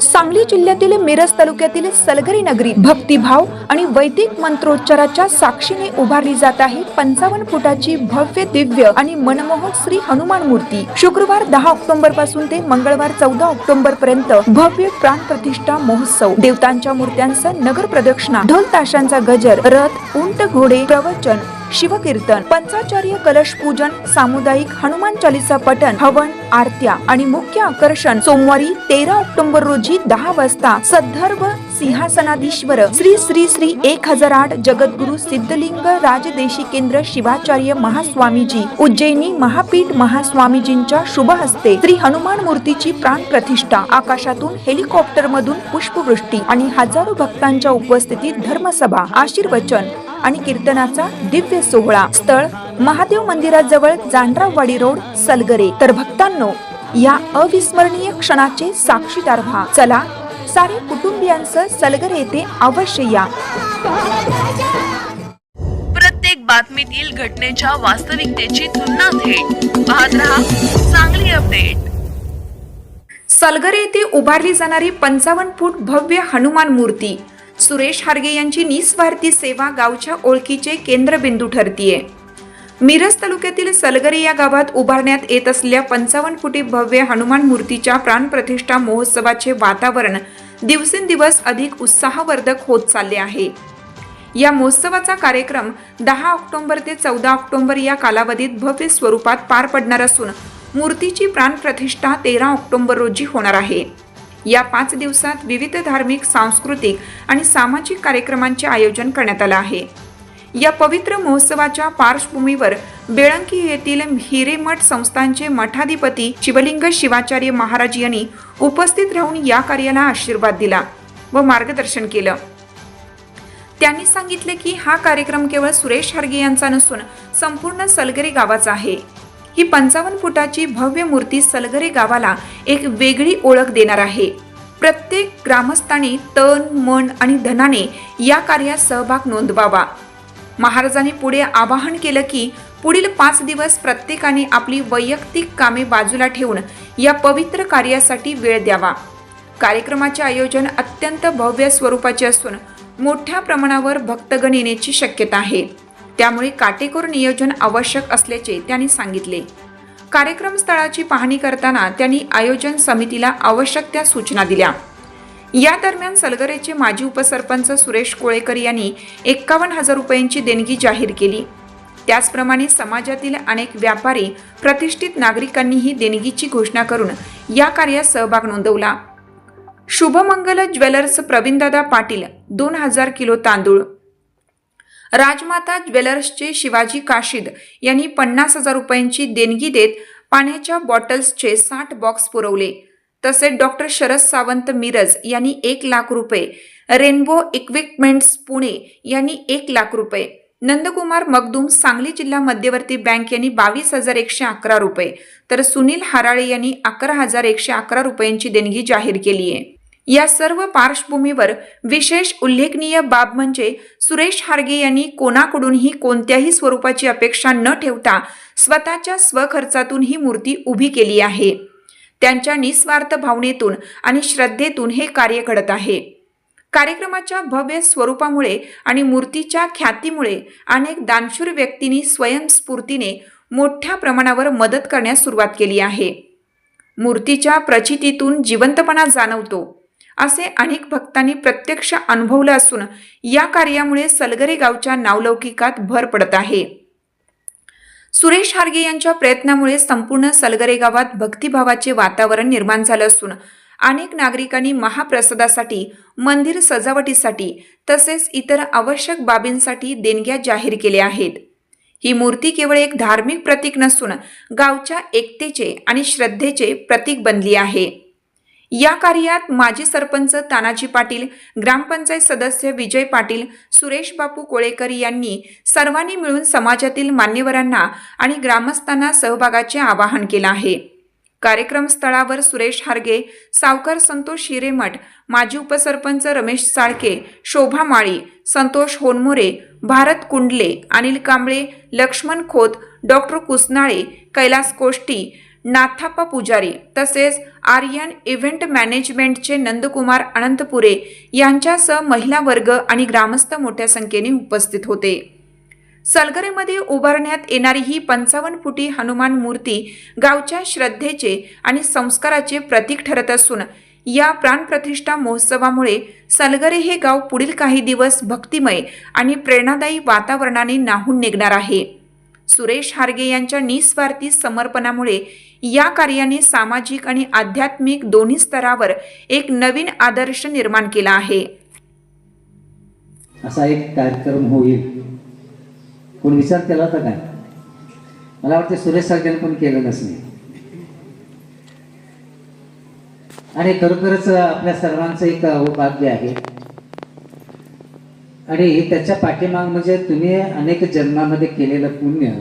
सांगली जिल्ह्यातील मिरज तालुक्यातील सलगरी नगरी भक्तिभाव आणि वैदिक मंत्रोच्चाराच्या साक्षीने उभारली जात आहे. पंचावन्न फुटाची भव्य दिव्य आणि मनमोहक श्री हनुमान मूर्ती. शुक्रवार दहा ऑक्टोबरपासून ते मंगळवार चौदा ऑक्टोबर पर्यंत भव्य प्राण प्रतिष्ठा महोत्सव. देवतांच्या मूर्त्यांचं नगर प्रदक्षिणा ढोल ताशांचा गजर रथ उंट घोडे प्रवचन शिवकीर्तन पंचाचार्य कलश पूजन सामुदायिक हनुमान चालीसा पठण हवन आरत्या आणि मुख्य आकर्षण सोमवारी तेरा ऑक्टोबर रोजी दहा वाजता सद्धर्व सिंहासनाधीश्वर श्री श्री श्री एक हजार आठ जगद्गुरु सिद्धलिंग राजदेशी केंद्र शिवाचार्य महास्वामीजी उज्जैनी महापीठ महास्वामीजींच्या शुभ हस्ते श्री हनुमान मूर्तीची प्राण प्रतिष्ठा. आकाशातून हेलिकॉप्टर मधून पुष्पवृष्टी आणि हजारो भक्तांच्या उपस्थितीत धर्मसभा आशीर्वचन आणि कीर्तनाचा दिव्य सोहळा. स्थळ महादेव मंदिराजवळ जांड्रावाडी रोड सलगरे. तर भक्तांनो या अविस्मरणीय क्षणाचे साक्षीदार व्हा. चला सारे कुटुंबियांसह सलगरे येथे अवश्य या. प्रत्येक बातमीतील घटनेच्या वास्तविकतेची तुलना थेट. पाहत रहा चांगली अपडेट सलगरे येथे उभारली जाणारी पंचावन्न फूट भव्य हनुमान मूर्ती. सुरेश हार्गे यांची निस्वार्थी सेवा गावच्या ओळखीचे केंद्रबिंदू ठरतीये. मिरज तालुक्यातील सलगरे या गावात उभारण्यात येत असलेल्या पंचावन्न फुटी भव्य हनुमान मूर्तीच्या प्राणप्रतिष्ठा महोत्सवाचे वातावरण दिवसेंदिवस अधिक उत्साहवर्धक होत चालले आहे. या महोत्सवाचा कार्यक्रम दहा ऑक्टोंबर ते चौदा ऑक्टोंबर या कालावधीत भव्य स्वरूपात पार पडणार असून मूर्तीची प्राणप्रतिष्ठा तेरा ऑक्टोंबर रोजी होणार आहे. या पाच दिवसात विविध धार्मिक सांस्कृतिक आणि सामाजिक कार्यक्रमांचे आयोजन करण्यात आलं आहे. या पवित्र महोत्सवाच्या पार्श्वभूमीवर बेळंकी येथील हिरेमठ संस्थांचे मठाधिपती शिवलिंग शिवाचार्य महाराज यांनी उपस्थित राहून या कार्याला आशीर्वाद दिला व मार्गदर्शन केलं. त्यांनी सांगितले की हा कार्यक्रम केवळ सुरेश हरगे यांचा नसून संपूर्ण सलगरे गावाचा आहे. ही पंचावन्न फुटाची भव्य मूर्ती सलगरे गावाला एक वेगळी ओळख देणार आहे. प्रत्येक ग्रामस्थांनी तन मन आणि धनाने या कार्यात सहभाग नोंदवावा. महाराजांनी पुढे आवाहन केलं की पुढील पाच दिवस प्रत्येकाने आपली वैयक्तिक कामे बाजूला ठेवून या पवित्र कार्यासाठी वेळ द्यावा. कार्यक्रमाचे आयोजन अत्यंत भव्य स्वरूपाचे असून मोठ्या प्रमाणावर भक्तगण येण्याची शक्यता आहे. त्यामुळे काटेकोर नियोजन आवश्यक असल्याचे त्यांनी सांगितले. कार्यक्रम स्थळाची पाहणी करताना त्यांनी आयोजन समितीला आवश्यक त्या सूचना दिल्या. या दरम्यान सलगरेचे माजी उपसरपंच सुरेश कोळेकर यांनी एक्कावन्न हजार रुपयांची देणगी जाहीर केली. त्याचप्रमाणे समाजातील अनेक व्यापारी प्रतिष्ठित नागरिकांनीही देणगीची घोषणा करून या कार्यात सहभाग नोंदवला. शुभमंगल ज्वेलर्स प्रवीणदादा पाटील दोन हजार किलो तांदूळ. राजमाता ज्वेलर्सचे शिवाजी काशीद यांनी पन्नास हजार रुपयांची देणगी देत पाण्याच्या बॉटल्सचे साठ बॉक्स पुरवले. तसेच डॉक्टर शरद सावंत मिरज यांनी एक लाख रुपये रेनबो इक्विपमेंट्स पुणे यांनी एक लाख रुपये नंदकुमार मगदूम सांगली जिल्हा मध्यवर्ती बँक यांनी बावीस हजार एकशे अकरा रुपये तर सुनील हाराळे यांनी अकरा हजार एकशे अकरा रुपयांची देणगी जाहीर केली आहे. या सर्व पार्श्वभूमीवर विशेष उल्लेखनीय बाब म्हणजे सुरेश हार्गे यांनी कोणाकडूनही कोणत्याही स्वरूपाची अपेक्षा न ठेवता स्वतःच्या स्वखर्चातून ही मूर्ती उभी केली आहे. त्यांच्या निस्वार्थ भावनेतून आणि श्रद्धेतून हे कार्य घडत आहे. कार्यक्रमाच्या भव्य स्वरूपामुळे आणि मूर्तीच्या ख्यातीमुळे अनेक दानशूर व्यक्तींनी स्वयंस्फूर्तीने मोठ्या प्रमाणावर मदत करण्यास सुरुवात केली आहे. मूर्तीच्या प्रचितीतून जिवंतपणा जाणवतो असे अनेक भक्तांनी प्रत्यक्ष अनुभवलं असून या कार्यामुळे सलगरे गावच्या नावलौकिकात भर पडत आहे. सुरेश हार्गे यांच्या प्रयत्नामुळे संपूर्ण सलगरे गावात भक्तिभावाचे वातावरण निर्माण झालं असून अनेक नागरिकांनी महाप्रसादासाठी मंदिर सजावटीसाठी तसेच इतर आवश्यक बाबींसाठी देणग्या जाहीर केल्या आहेत. ही मूर्ती केवळ एक धार्मिक प्रतीक नसून गावच्या एकतेचे आणि श्रद्धेचे प्रतीक बनली आहे. या कार्यात माजी सरपंच तानाजी पाटील ग्रामपंचायत सदस्य विजय पाटील सुरेश बापू कोळेकर यांनी सर्वांनी मिळून समाजातील मान्यवरांना आणि ग्रामस्थांना सहभागाचे आवाहन केलं आहे. कार्यक्रम स्थळावर सुरेश हारगे सावकार संतोष हिरेमठ माजी उपसरपंच रमेश साळके शोभा माळी संतोष होनमोरे भारत कुंडले अनिल कांबळे लक्ष्मण खोत डॉक्टर कुसनाळे कैलास कोष्टी नाथाप्पा पुजारी तसेच आर्यन इव्हेंट मॅनेजमेंटचे नंदकुमार अनंतपुरे यांच्यासह महिला वर्ग आणि ग्रामस्थ मोठ्या संख्येने उपस्थित होते. सलगरेमध्ये उभारण्यात येणारी ही पंचावन्न फुटी हनुमान मूर्ती गावच्या श्रद्धेचे आणि संस्काराचे प्रतीक ठरत असून या प्राणप्रतिष्ठा महोत्सवामुळे सलगरे हे गाव पुढील काही दिवस भक्तिमय आणि प्रेरणादायी वातावरणाने नाहून निघणार आहे. सुरेश हारगे यांच्या निस्वार्थी समर्पणामुळे या कार्याने सामाजिक आणि आध्यात्मिक दोन्ही स्तरावर एक नवीन आदर्श निर्माण केला आहे. असा एक कार्यक्रम होईल. कोण विचार केला होता काय? मला वाटतं सुरेश सारख्याने पण केलं नाही. आणि खरोखरच आपल्या सर्वांचं एक भाग्य आहे. आणि त्याच्या पाठीमाग म्हणजे तुम्ही अनेक जन्मामध्ये केलेलं पुण्य.